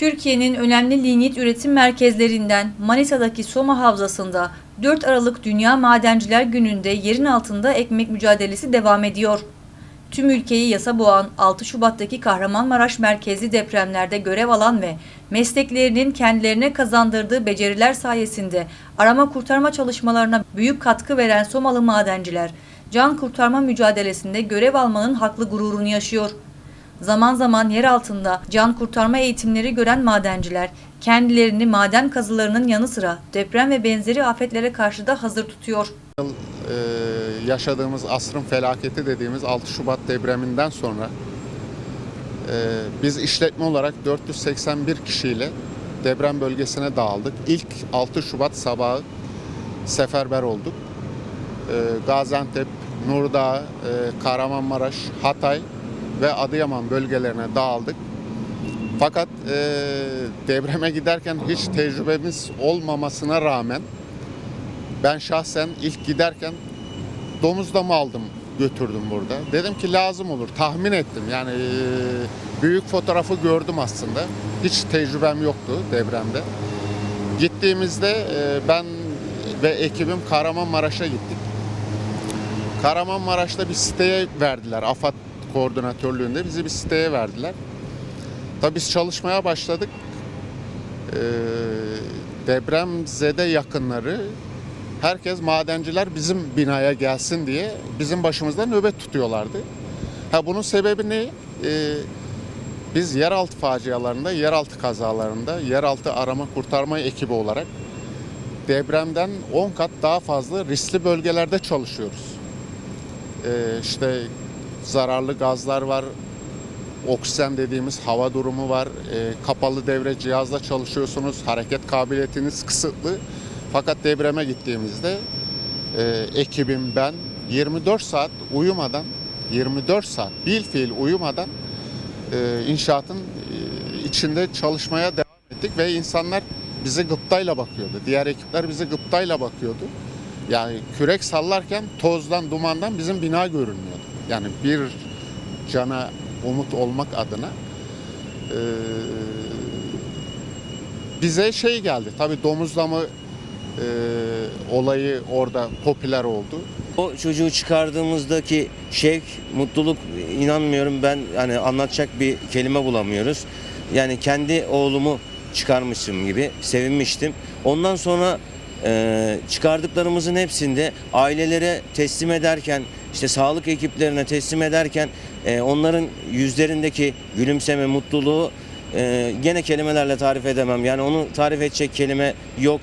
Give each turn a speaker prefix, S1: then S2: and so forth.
S1: Türkiye'nin önemli lignit üretim merkezlerinden Manisa'daki Soma Havzası'nda 4 Aralık Dünya Madenciler Günü'nde yerin altında ekmek mücadelesi devam ediyor. Tüm ülkeyi yasa boğan 6 Şubat'taki Kahramanmaraş merkezli depremlerde görev alan ve mesleklerinin kendilerine kazandırdığı beceriler sayesinde arama kurtarma çalışmalarına büyük katkı veren Somalı madenciler, can kurtarma mücadelesinde görev almanın haklı gururunu yaşıyor. Zaman zaman yer altında can kurtarma eğitimleri gören madenciler kendilerini maden kazılarının yanı sıra deprem ve benzeri afetlere karşı da hazır tutuyor.
S2: Ee, yaşadığımız asrın felaketi dediğimiz 6 Şubat depreminden sonra e, biz işletme olarak 481 kişiyle deprem bölgesine dağıldık. İlk 6 Şubat sabahı seferber olduk. Ee, Gaziantep, Nurdağ, e, Kahramanmaraş, Hatay ve Adıyaman bölgelerine dağıldık. Fakat e, depreme giderken hiç tecrübemiz olmamasına rağmen ben şahsen ilk giderken domuzlama aldım götürdüm burada. Dedim ki lazım olur. Tahmin ettim. Yani e, büyük fotoğrafı gördüm aslında. Hiç tecrübem yoktu depremde. Gittiğimizde e, ben ve ekibim Kahramanmaraş'a gittik. Kahramanmaraş'ta bir siteye verdiler. AFAD koordinatörlüğünde bizi bir siteye verdiler. Tabii biz çalışmaya başladık. Ee, depremzede yakınları herkes madenciler bizim binaya gelsin diye bizim başımızda nöbet tutuyorlardı. Ha bunun sebebi ne? Ee, biz yeraltı facialarında, yeraltı kazalarında, yeraltı arama kurtarma ekibi olarak depremden 10 kat daha fazla riskli bölgelerde çalışıyoruz. Ee, işte zararlı gazlar var, oksijen dediğimiz hava durumu var. Ee, kapalı devre cihazla çalışıyorsunuz. Hareket kabiliyetiniz kısıtlı. Fakat depreme gittiğimizde e, ekibim ben 24 saat uyumadan 24 saat bil fiil uyumadan e, inşaatın e, içinde çalışmaya devam ettik ve insanlar bize gıptayla bakıyordu. Diğer ekipler bize gıptayla bakıyordu. Yani kürek sallarken tozdan, dumandan bizim bina görünmüyordu. Yani bir cana umut olmak adına e, bize şey geldi. Tabii domuzlama e, olayı orada popüler oldu.
S3: O çocuğu çıkardığımızdaki şevk, mutluluk inanmıyorum ben hani anlatacak bir kelime bulamıyoruz. Yani kendi oğlumu çıkarmışım gibi sevinmiştim. Ondan sonra e, çıkardıklarımızın hepsinde ailelere teslim ederken işte sağlık ekiplerine teslim ederken e, onların yüzlerindeki gülümseme, mutluluğu e, gene kelimelerle tarif edemem. Yani onu tarif edecek kelime yok.